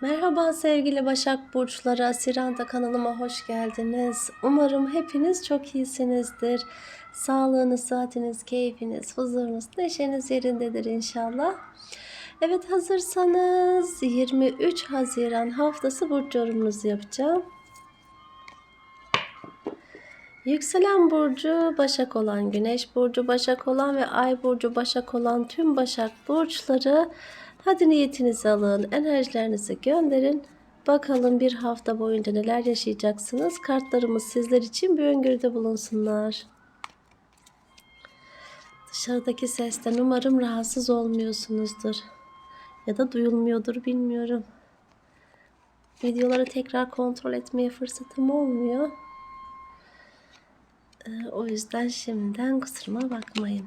Merhaba sevgili Başak Burçları, Siranta kanalıma hoş geldiniz. Umarım hepiniz çok iyisinizdir. Sağlığınız, saatiniz, keyfiniz, huzurunuz, neşeniz yerindedir inşallah. Evet hazırsanız 23 Haziran haftası burç yorumunuzu yapacağım. Yükselen burcu Başak olan, Güneş burcu Başak olan ve Ay burcu Başak olan tüm Başak burçları hadi niyetinizi alın, enerjilerinizi gönderin. Bakalım bir hafta boyunca neler yaşayacaksınız. Kartlarımız sizler için bir öngörüde bulunsunlar. Dışarıdaki sesten umarım rahatsız olmuyorsunuzdur. Ya da duyulmuyordur bilmiyorum. Videoları tekrar kontrol etmeye fırsatım olmuyor. Ee, O yüzden şimdiden kusuruma bakmayın.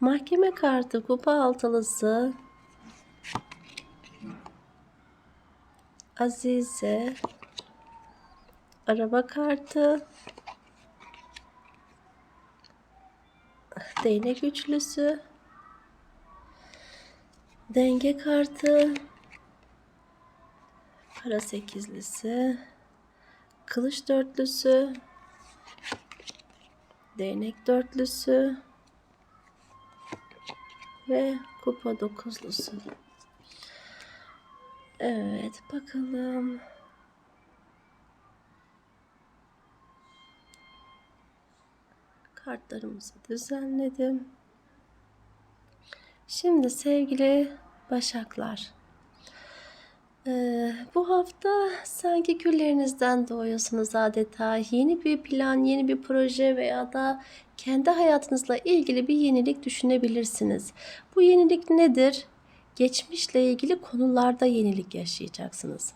Mahkeme kartı, kupa altılısı, Azize, araba kartı, değnek üçlüsü, denge kartı, para sekizlisi, kılıç dörtlüsü, değnek dörtlüsü ve kupa dokuzlusu. Evet bakalım. Kartlarımızı düzenledim. Şimdi sevgili Başaklar. Ee, bu hafta sanki küllerinizden doğuyorsunuz adeta. Yeni bir plan, yeni bir proje veya da kendi hayatınızla ilgili bir yenilik düşünebilirsiniz. Bu yenilik nedir? Geçmişle ilgili konularda yenilik yaşayacaksınız.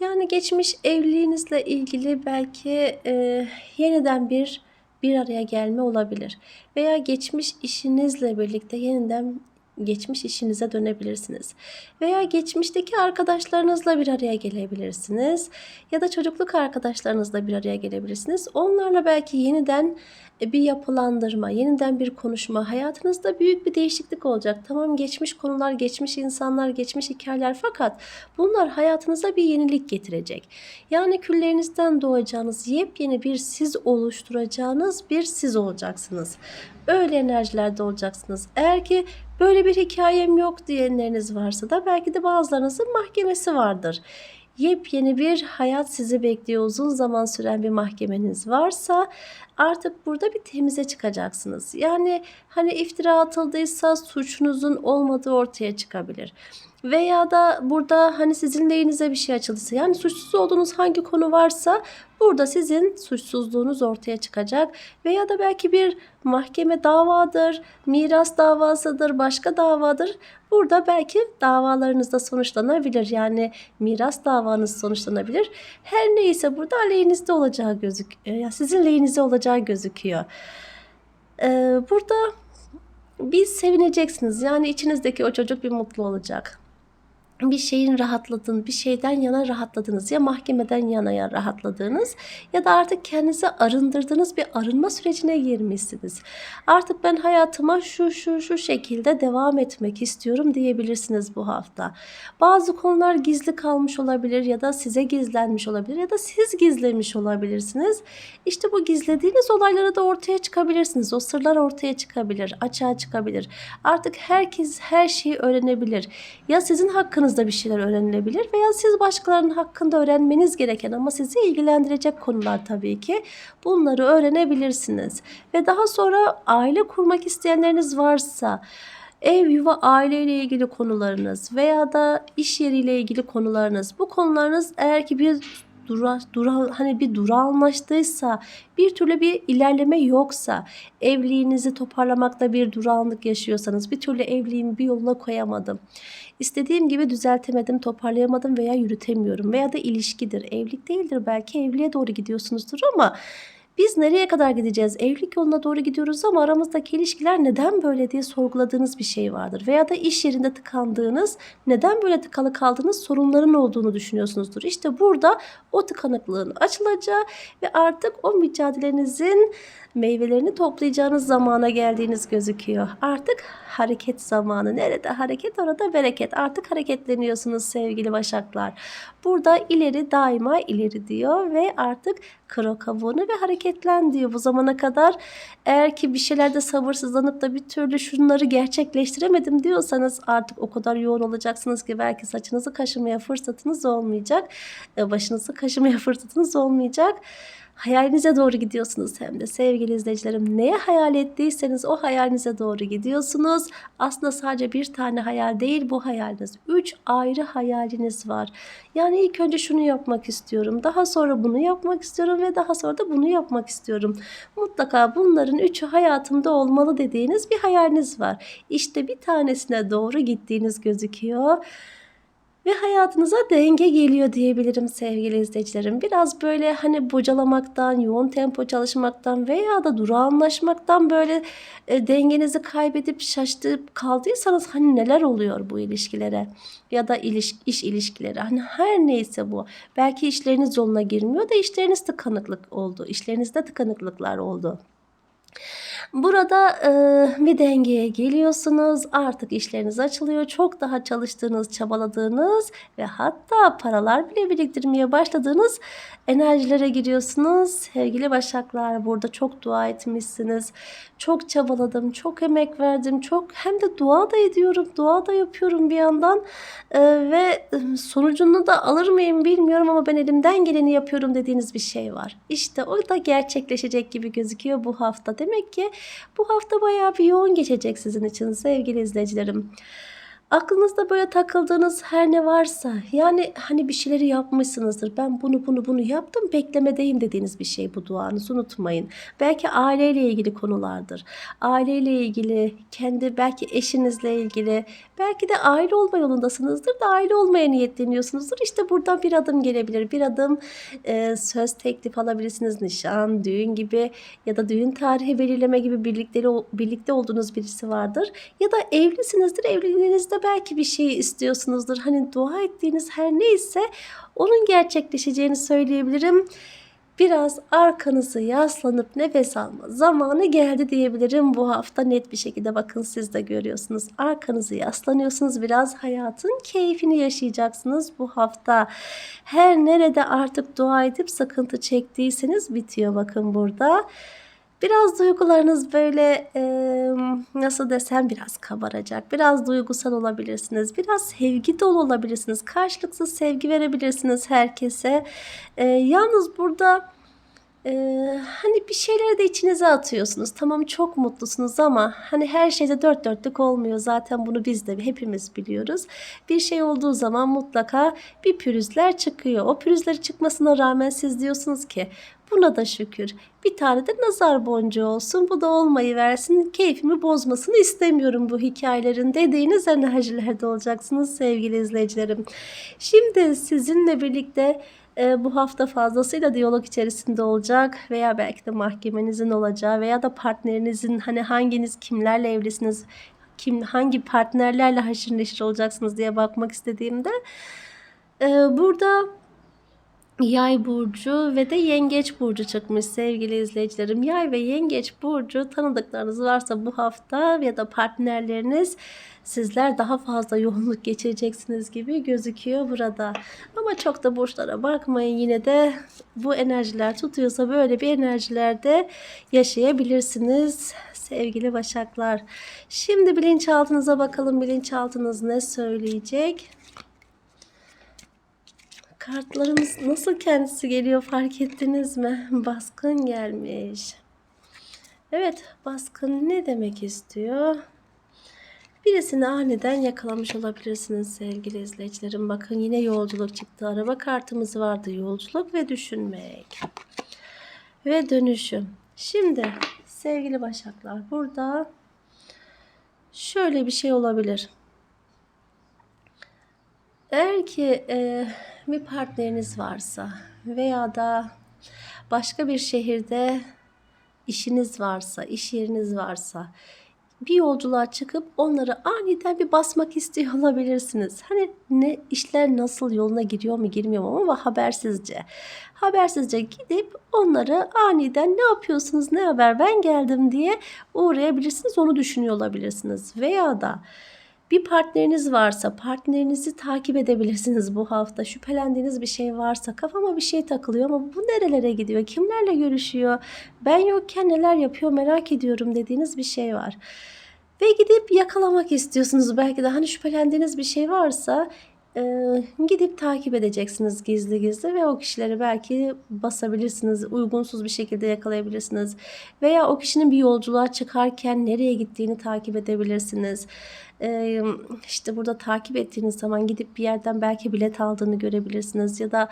Yani geçmiş evliliğinizle ilgili belki e, yeniden bir bir araya gelme olabilir. Veya geçmiş işinizle birlikte yeniden geçmiş işinize dönebilirsiniz. Veya geçmişteki arkadaşlarınızla bir araya gelebilirsiniz. Ya da çocukluk arkadaşlarınızla bir araya gelebilirsiniz. Onlarla belki yeniden bir yapılandırma, yeniden bir konuşma, hayatınızda büyük bir değişiklik olacak. Tamam geçmiş konular, geçmiş insanlar, geçmiş hikayeler fakat bunlar hayatınıza bir yenilik getirecek. Yani küllerinizden doğacağınız yepyeni bir siz oluşturacağınız bir siz olacaksınız. Öyle enerjilerde olacaksınız. Eğer ki böyle bir hikayem yok diyenleriniz varsa da belki de bazılarınızın mahkemesi vardır yepyeni bir hayat sizi bekliyor. Uzun zaman süren bir mahkemeniz varsa artık burada bir temize çıkacaksınız. Yani hani iftira atıldıysa suçunuzun olmadığı ortaya çıkabilir. Veya da burada hani sizin lehinize bir şey açıldıysa yani suçsuz olduğunuz hangi konu varsa burada sizin suçsuzluğunuz ortaya çıkacak. Veya da belki bir mahkeme davadır, miras davasıdır, başka davadır. Burada belki davalarınızda sonuçlanabilir. Yani miras davanız sonuçlanabilir. Her neyse burada aleyhinizde olacağı gözüküyor. Yani sizin lehinizde olacağı gözüküyor. Ee, burada bir sevineceksiniz. Yani içinizdeki o çocuk bir mutlu olacak bir şeyin rahatladığını, bir şeyden yana rahatladınız ya mahkemeden yana rahatladığınız ya da artık kendinizi arındırdığınız bir arınma sürecine girmişsiniz. Artık ben hayatıma şu şu şu şekilde devam etmek istiyorum diyebilirsiniz bu hafta. Bazı konular gizli kalmış olabilir ya da size gizlenmiş olabilir ya da siz gizlemiş olabilirsiniz. İşte bu gizlediğiniz olayları da ortaya çıkabilirsiniz. O sırlar ortaya çıkabilir, açığa çıkabilir. Artık herkes her şeyi öğrenebilir. Ya sizin hakkınız hakkınızda bir şeyler öğrenilebilir veya siz başkalarının hakkında öğrenmeniz gereken ama sizi ilgilendirecek konular tabii ki bunları öğrenebilirsiniz. Ve daha sonra aile kurmak isteyenleriniz varsa ev, yuva, aileyle ilgili konularınız veya da iş yeriyle ilgili konularınız bu konularınız eğer ki bir dura, dura, hani bir dura anlaştıysa, bir türlü bir ilerleme yoksa, evliliğinizi toparlamakta bir durağanlık yaşıyorsanız, bir türlü evliliğimi bir yoluna koyamadım. İstediğim gibi düzeltemedim, toparlayamadım veya yürütemiyorum veya da ilişkidir. Evlilik değildir belki evliliğe doğru gidiyorsunuzdur ama biz nereye kadar gideceğiz? Evlilik yoluna doğru gidiyoruz ama aramızdaki ilişkiler neden böyle diye sorguladığınız bir şey vardır. Veya da iş yerinde tıkandığınız, neden böyle tıkalı kaldığınız sorunların olduğunu düşünüyorsunuzdur. İşte burada o tıkanıklığın açılacağı ve artık o mücadelenizin meyvelerini toplayacağınız zamana geldiğiniz gözüküyor. Artık hareket zamanı. Nerede hareket orada bereket. Artık hareketleniyorsunuz sevgili başaklar. Burada ileri daima ileri diyor ve artık kro kabuğunu ve hareketlen diyor. Bu zamana kadar eğer ki bir şeylerde sabırsızlanıp da bir türlü şunları gerçekleştiremedim diyorsanız artık o kadar yoğun olacaksınız ki belki saçınızı kaşımaya fırsatınız olmayacak. e, Başınızı kaşımaya fırsatınız olmayacak. Hayalinize doğru gidiyorsunuz hem de sevgili izleyicilerim. Neye hayal ettiyseniz o hayalinize doğru gidiyorsunuz. Aslında sadece bir tane hayal değil bu hayaliniz. Üç ayrı hayaliniz var. Yani ilk önce şunu yapmak istiyorum. Daha sonra bunu yapmak istiyorum ve daha sonra da bunu yapmak istiyorum. Mutlaka bunların üçü hayatımda olmalı dediğiniz bir hayaliniz var. İşte bir tanesine doğru gittiğiniz gözüküyor. Ve hayatınıza denge geliyor diyebilirim sevgili izleyicilerim. Biraz böyle hani bocalamaktan, yoğun tempo çalışmaktan veya da durağanlaşmaktan böyle e, dengenizi kaybedip şaştırıp kaldıysanız hani neler oluyor bu ilişkilere ya da iliş, iş ilişkileri hani her neyse bu. Belki işleriniz yoluna girmiyor da işleriniz tıkanıklık oldu. İşlerinizde tıkanıklıklar oldu. Burada e, bir dengeye geliyorsunuz. Artık işleriniz açılıyor. Çok daha çalıştığınız, çabaladığınız ve hatta paralar bile biriktirmeye başladığınız enerjilere giriyorsunuz. Sevgili Başaklar burada çok dua etmişsiniz. Çok çabaladım, çok emek verdim. Çok hem de dua da ediyorum, dua da yapıyorum bir yandan. E, ve e, sonucunu da alır mıyım bilmiyorum ama ben elimden geleni yapıyorum dediğiniz bir şey var. İşte o da gerçekleşecek gibi gözüküyor bu hafta. Demek ki bu hafta bayağı bir yoğun geçecek sizin için sevgili izleyicilerim. Aklınızda böyle takıldığınız her ne varsa yani hani bir şeyleri yapmışsınızdır. Ben bunu bunu bunu yaptım beklemedeyim dediğiniz bir şey bu duanızı unutmayın. Belki aileyle ilgili konulardır. Aileyle ilgili, kendi belki eşinizle ilgili, belki de aile olma yolundasınızdır da aile olmaya niyetleniyorsunuzdur. İşte buradan bir adım gelebilir. Bir adım e, söz teklif alabilirsiniz. Nişan, düğün gibi ya da düğün tarihi belirleme gibi birlikte, birlikte olduğunuz birisi vardır. Ya da evlisinizdir. Evliliğinizde belki bir şey istiyorsunuzdur. Hani dua ettiğiniz her neyse onun gerçekleşeceğini söyleyebilirim. Biraz arkanızı yaslanıp nefes alma zamanı geldi diyebilirim bu hafta net bir şekilde bakın siz de görüyorsunuz. Arkanızı yaslanıyorsunuz biraz hayatın keyfini yaşayacaksınız bu hafta. Her nerede artık dua edip sıkıntı çektiyseniz bitiyor bakın burada. Biraz duygularınız böyle e, nasıl desem biraz kabaracak. Biraz duygusal olabilirsiniz. Biraz sevgi dolu olabilirsiniz. Karşılıksız sevgi verebilirsiniz herkese. E, yalnız burada e, hani bir şeyleri de içinize atıyorsunuz. Tamam çok mutlusunuz ama hani her şeyde dört dörtlük olmuyor. Zaten bunu biz de hepimiz biliyoruz. Bir şey olduğu zaman mutlaka bir pürüzler çıkıyor. O pürüzleri çıkmasına rağmen siz diyorsunuz ki Buna da şükür. Bir tane de nazar boncuğu olsun. Bu da olmayı versin. Keyfimi bozmasını istemiyorum bu hikayelerin dediğiniz enerjilerde olacaksınız sevgili izleyicilerim. Şimdi sizinle birlikte e, bu hafta fazlasıyla diyalog içerisinde olacak veya belki de mahkemenizin olacağı veya da partnerinizin hani hanginiz kimlerle evlisiniz kim hangi partnerlerle haşır neşir olacaksınız diye bakmak istediğimde e, burada Yay burcu ve de yengeç burcu çıkmış sevgili izleyicilerim. Yay ve yengeç burcu tanıdıklarınız varsa bu hafta ya da partnerleriniz sizler daha fazla yoğunluk geçireceksiniz gibi gözüküyor burada. Ama çok da burçlara bakmayın yine de bu enerjiler tutuyorsa böyle bir enerjilerde yaşayabilirsiniz sevgili başaklar. Şimdi bilinçaltınıza bakalım bilinçaltınız ne söyleyecek? Kartlarımız nasıl kendisi geliyor fark ettiniz mi? Baskın gelmiş. Evet baskın ne demek istiyor? Birisini aniden yakalamış olabilirsiniz sevgili izleyicilerim. Bakın yine yolculuk çıktı. Araba kartımız vardı. Yolculuk ve düşünmek. Ve dönüşüm. Şimdi sevgili başaklar burada şöyle bir şey olabilir. Eğer ki e, bir partneriniz varsa veya da başka bir şehirde işiniz varsa, iş yeriniz varsa bir yolculuğa çıkıp onları aniden bir basmak istiyor olabilirsiniz. Hani ne işler nasıl yoluna giriyor mu girmiyor mu ama habersizce. Habersizce gidip onları aniden ne yapıyorsunuz ne haber ben geldim diye uğrayabilirsiniz onu düşünüyor olabilirsiniz. Veya da bir partneriniz varsa partnerinizi takip edebilirsiniz bu hafta. Şüphelendiğiniz bir şey varsa kafama bir şey takılıyor ama bu nerelere gidiyor? Kimlerle görüşüyor? Ben yokken neler yapıyor merak ediyorum dediğiniz bir şey var. Ve gidip yakalamak istiyorsunuz. Belki de hani şüphelendiğiniz bir şey varsa gidip takip edeceksiniz gizli gizli ve o kişileri belki basabilirsiniz. Uygunsuz bir şekilde yakalayabilirsiniz. Veya o kişinin bir yolculuğa çıkarken nereye gittiğini takip edebilirsiniz. E, işte burada takip ettiğiniz zaman gidip bir yerden belki bilet aldığını görebilirsiniz. Ya da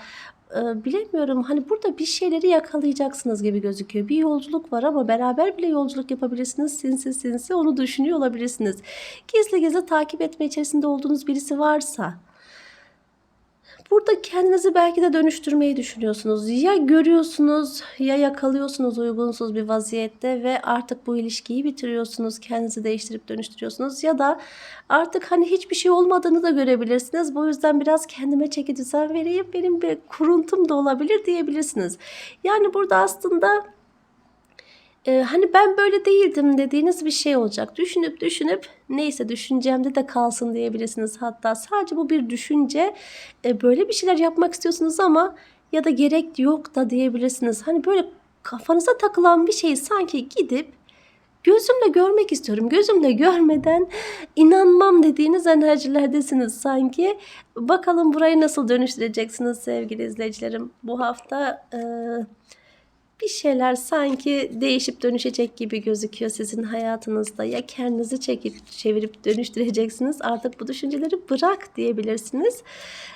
e, bilemiyorum hani burada bir şeyleri yakalayacaksınız gibi gözüküyor. Bir yolculuk var ama beraber bile yolculuk yapabilirsiniz. Sinsi sinsi onu düşünüyor olabilirsiniz. Gizli gizli takip etme içerisinde olduğunuz birisi varsa Burada kendinizi belki de dönüştürmeyi düşünüyorsunuz. Ya görüyorsunuz ya yakalıyorsunuz uygunsuz bir vaziyette ve artık bu ilişkiyi bitiriyorsunuz. Kendinizi değiştirip dönüştürüyorsunuz. Ya da artık hani hiçbir şey olmadığını da görebilirsiniz. Bu yüzden biraz kendime çeki düzen vereyim. Benim bir kuruntum da olabilir diyebilirsiniz. Yani burada aslında e, hani ben böyle değildim dediğiniz bir şey olacak. Düşünüp düşünüp neyse düşüncemde de kalsın diyebilirsiniz. Hatta sadece bu bir düşünce e, böyle bir şeyler yapmak istiyorsunuz ama ya da gerek yok da diyebilirsiniz. Hani böyle kafanıza takılan bir şeyi sanki gidip gözümle görmek istiyorum. Gözümle görmeden inanmam dediğiniz enerjilerdesiniz sanki. Bakalım burayı nasıl dönüştüreceksiniz sevgili izleyicilerim. Bu hafta... E, bir şeyler sanki değişip dönüşecek gibi gözüküyor sizin hayatınızda. Ya kendinizi çekip çevirip dönüştüreceksiniz artık bu düşünceleri bırak diyebilirsiniz.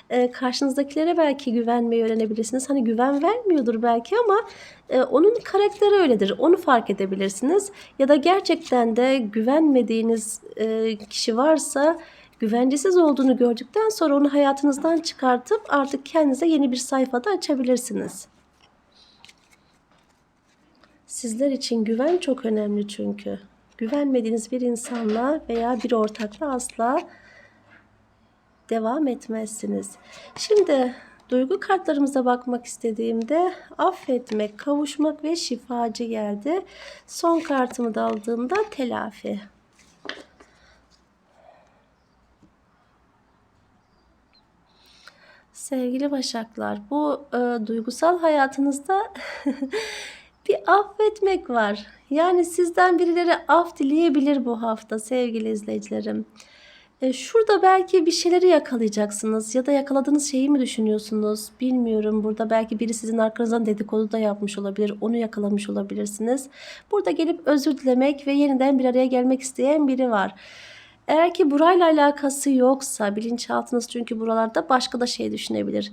Ee, karşınızdakilere belki güvenmeyi öğrenebilirsiniz. Hani güven vermiyordur belki ama e, onun karakteri öyledir. Onu fark edebilirsiniz. Ya da gerçekten de güvenmediğiniz e, kişi varsa güvencesiz olduğunu gördükten sonra onu hayatınızdan çıkartıp artık kendinize yeni bir sayfada açabilirsiniz. Sizler için güven çok önemli çünkü. Güvenmediğiniz bir insanla veya bir ortakla asla devam etmezsiniz. Şimdi duygu kartlarımıza bakmak istediğimde affetmek, kavuşmak ve şifacı geldi. Son kartımı da aldığımda telafi. Sevgili Başaklar, bu e, duygusal hayatınızda bir affetmek var. Yani sizden birileri af dileyebilir bu hafta sevgili izleyicilerim. E, şurada belki bir şeyleri yakalayacaksınız ya da yakaladığınız şeyi mi düşünüyorsunuz bilmiyorum. Burada belki biri sizin arkanızdan dedikodu da yapmış olabilir. Onu yakalamış olabilirsiniz. Burada gelip özür dilemek ve yeniden bir araya gelmek isteyen biri var. Eğer ki burayla alakası yoksa bilinçaltınız çünkü buralarda başka da şey düşünebilir.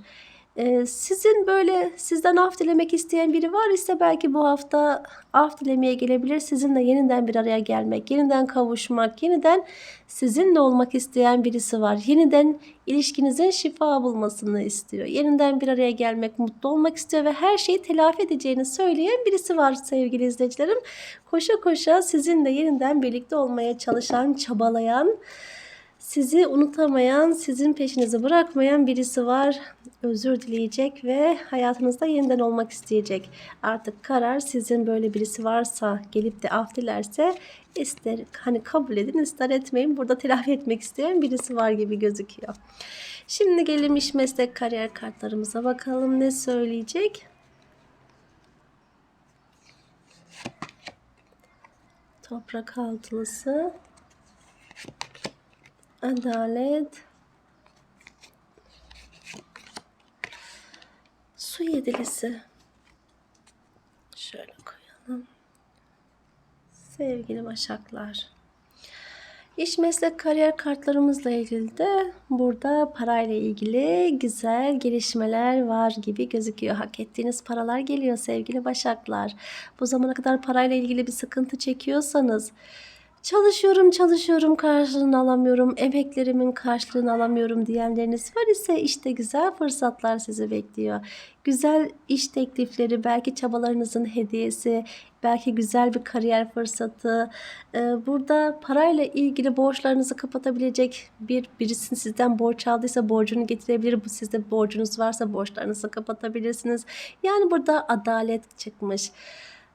Ee, sizin böyle sizden af dilemek isteyen biri var ise belki bu hafta af dilemeye gelebilir. Sizinle yeniden bir araya gelmek, yeniden kavuşmak, yeniden sizinle olmak isteyen birisi var. Yeniden ilişkinizin şifa bulmasını istiyor. Yeniden bir araya gelmek, mutlu olmak istiyor ve her şeyi telafi edeceğini söyleyen birisi var sevgili izleyicilerim. Koşa koşa sizinle yeniden birlikte olmaya çalışan, çabalayan, sizi unutamayan, sizin peşinizi bırakmayan birisi var. Özür dileyecek ve hayatınızda yeniden olmak isteyecek. Artık karar sizin böyle birisi varsa gelip de af dilerse ister hani kabul edin ister etmeyin. Burada telafi etmek isteyen birisi var gibi gözüküyor. Şimdi gelelim iş meslek kariyer kartlarımıza bakalım ne söyleyecek. Toprak altılısı adalet, su yedilisi. Şöyle koyalım. Sevgili başaklar. İş meslek kariyer kartlarımızla ilgili de burada parayla ilgili güzel gelişmeler var gibi gözüküyor. Hak ettiğiniz paralar geliyor sevgili başaklar. Bu zamana kadar parayla ilgili bir sıkıntı çekiyorsanız Çalışıyorum, çalışıyorum, karşılığını alamıyorum, emeklerimin karşılığını alamıyorum diyenleriniz var ise işte güzel fırsatlar sizi bekliyor. Güzel iş teklifleri, belki çabalarınızın hediyesi, belki güzel bir kariyer fırsatı. Burada parayla ilgili borçlarınızı kapatabilecek bir birisi sizden borç aldıysa borcunu getirebilir. Bu sizde borcunuz varsa borçlarınızı kapatabilirsiniz. Yani burada adalet çıkmış.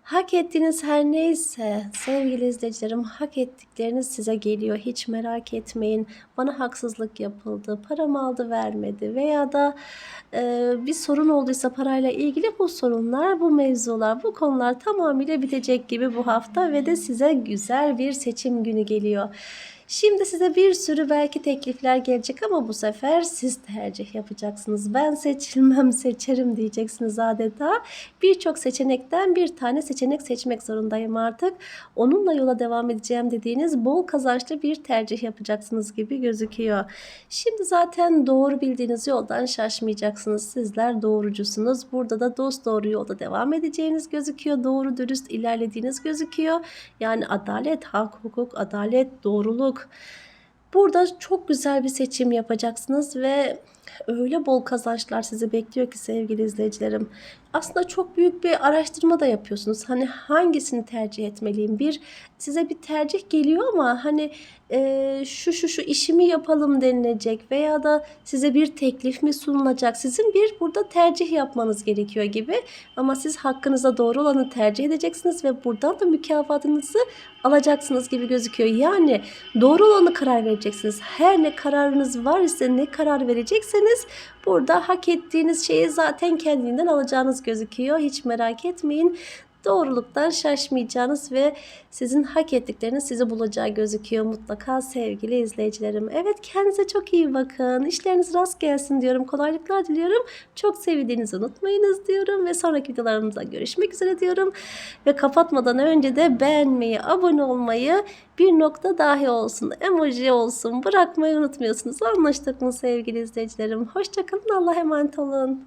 Hak ettiğiniz her neyse sevgili izleyicilerim hak ettikleriniz size geliyor. Hiç merak etmeyin. Bana haksızlık yapıldı, param aldı vermedi veya da e, bir sorun olduysa parayla ilgili bu sorunlar, bu mevzular, bu konular tamamıyla bitecek gibi bu hafta ve de size güzel bir seçim günü geliyor. Şimdi size bir sürü belki teklifler gelecek ama bu sefer siz tercih yapacaksınız. Ben seçilmem seçerim diyeceksiniz adeta. Birçok seçenekten bir tane seçenek seçmek zorundayım artık. Onunla yola devam edeceğim dediğiniz bol kazançlı bir tercih yapacaksınız gibi gözüküyor. Şimdi zaten doğru bildiğiniz yoldan şaşmayacaksınız. Sizler doğrucusunuz. Burada da dost doğru yolda devam edeceğiniz gözüküyor. Doğru dürüst ilerlediğiniz gözüküyor. Yani adalet, hak, hukuk, adalet, doğruluk. Burada çok güzel bir seçim yapacaksınız ve öyle bol kazançlar sizi bekliyor ki sevgili izleyicilerim. Aslında çok büyük bir araştırma da yapıyorsunuz. Hani hangisini tercih etmeliyim? Bir size bir tercih geliyor ama hani e, şu şu şu işimi yapalım denilecek veya da size bir teklif mi sunulacak? Sizin bir burada tercih yapmanız gerekiyor gibi. Ama siz hakkınıza doğru olanı tercih edeceksiniz ve buradan da mükafatınızı alacaksınız gibi gözüküyor. Yani doğru olanı karar vereceksiniz. Her ne kararınız var ise ne karar verecekseniz burada hak ettiğiniz şeyi zaten kendinden alacağınız gözüküyor. Hiç merak etmeyin. Doğruluktan şaşmayacağınız ve sizin hak ettikleriniz sizi bulacağı gözüküyor mutlaka sevgili izleyicilerim. Evet kendinize çok iyi bakın. İşleriniz rast gelsin diyorum. Kolaylıklar diliyorum. Çok sevildiğinizi unutmayınız diyorum ve sonraki videolarımızda görüşmek üzere diyorum. Ve kapatmadan önce de beğenmeyi, abone olmayı, bir nokta dahi olsun, emoji olsun bırakmayı unutmuyorsunuz. Anlaştık mı sevgili izleyicilerim? Hoşçakalın. Allah'a emanet olun.